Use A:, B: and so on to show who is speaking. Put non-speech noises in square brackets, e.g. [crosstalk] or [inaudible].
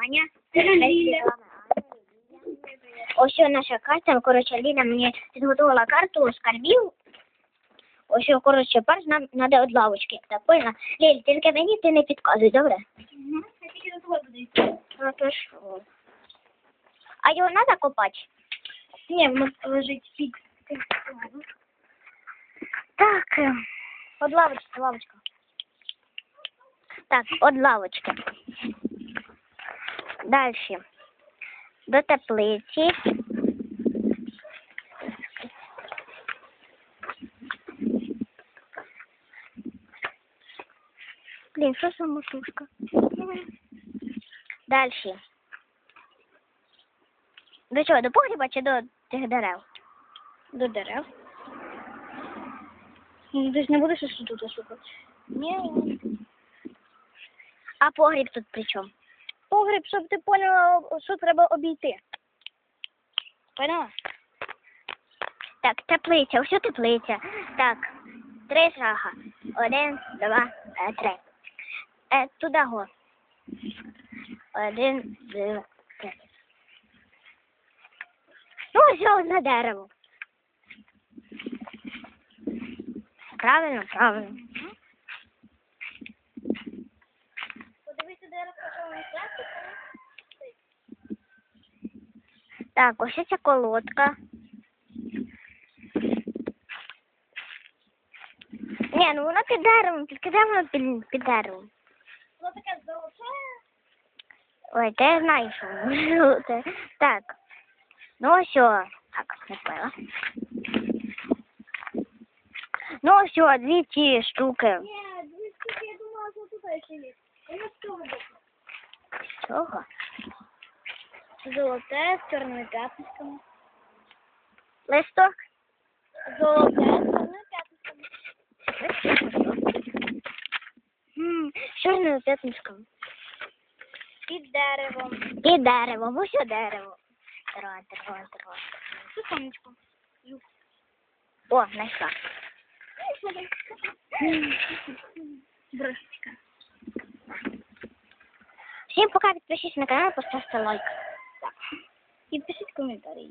A: Аня. [clears throat] Ось наша карта. Коротше, Ліна мені підготувала карту скарбів. Ось, коротше, перш нам треба від лавочки. Так, поняла? Ліль, тільки мені ти не підказуй, добре?
B: Я тільки до того буду.
A: Ну, то що? А його треба копати?
B: Ні, воно лежить пік.
A: Так, е, от лавочка, лавочка. Так, от лавочки. Далі. До теплиці. Блін, що за мотушка? Далі. До чого? До погріба чи до тих дерев?
B: До дерев. Ну, Ти ж не будеш щось тут шукати?
A: Ні. А погріб тут при чому?
B: Погреб, щоб ти поняла, що треба обійти. Поняла?
A: Так, теплиця, ось теплиця. Так, три шага. Один, два, е, три. Е, туди го. Один, два, три. Ну, ось на дерево. Правильно, правильно. Так, ось ця колодка. Ні, ну вона під деревом, тільки де вона під, під деревом?
B: Воно таке золоте.
A: Ой, я знаю, що воно. Так. Ну о. Так, не поняла. Ну о, дві ті штуки.
B: Ні, дивись, я думала, що тут ще є. Воно з цього.
A: Чого?
B: Золоте з чорними п'ятничками.
A: Листок?
B: Золоте з чорними п'ятничками.
A: З чорною п'ятничком.
B: Під деревом.
A: І деревом, о дерево. Тривай, тривай, тривай.
B: Секундочку.
A: О, знайшла.
B: Брошечка.
A: Всім пока, підпишіться на канал, поставте лайк.
B: कितशीच कमी येता रे